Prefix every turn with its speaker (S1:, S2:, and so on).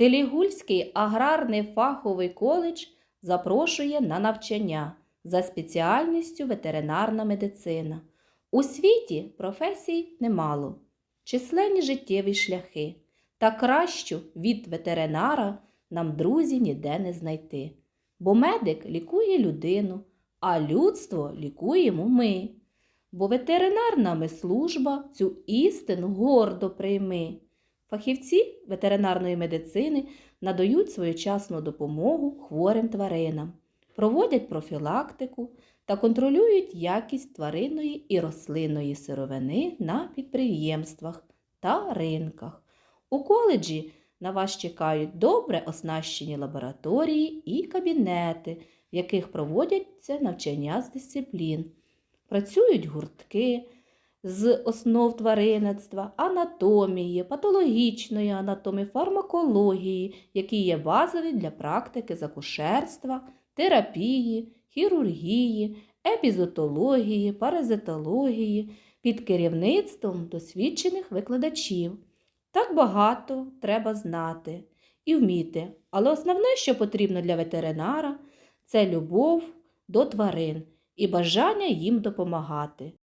S1: Телігульський аграрний фаховий коледж запрошує на навчання за спеціальністю ветеринарна медицина. У світі професій немало, численні життєві шляхи, та кращу від ветеринара нам друзі ніде не знайти. Бо медик лікує людину, а людство лікуємо ми. Бо ветеринарна ми служба цю істину гордо прийми. Фахівці ветеринарної медицини надають своєчасну допомогу хворим тваринам, проводять профілактику та контролюють якість тваринної і рослинної сировини на підприємствах та ринках. У коледжі на вас чекають добре оснащені лабораторії і кабінети, в яких проводяться навчання з дисциплін. Працюють гуртки з основ тваринництва, анатомії, патологічної анатомії, фармакології, які є базові для практики закушерства, терапії, хірургії, епізотології, паразитології під керівництвом досвідчених викладачів. Так багато треба знати і вміти, але основне, що потрібно для ветеринара, це любов до тварин і бажання їм допомагати.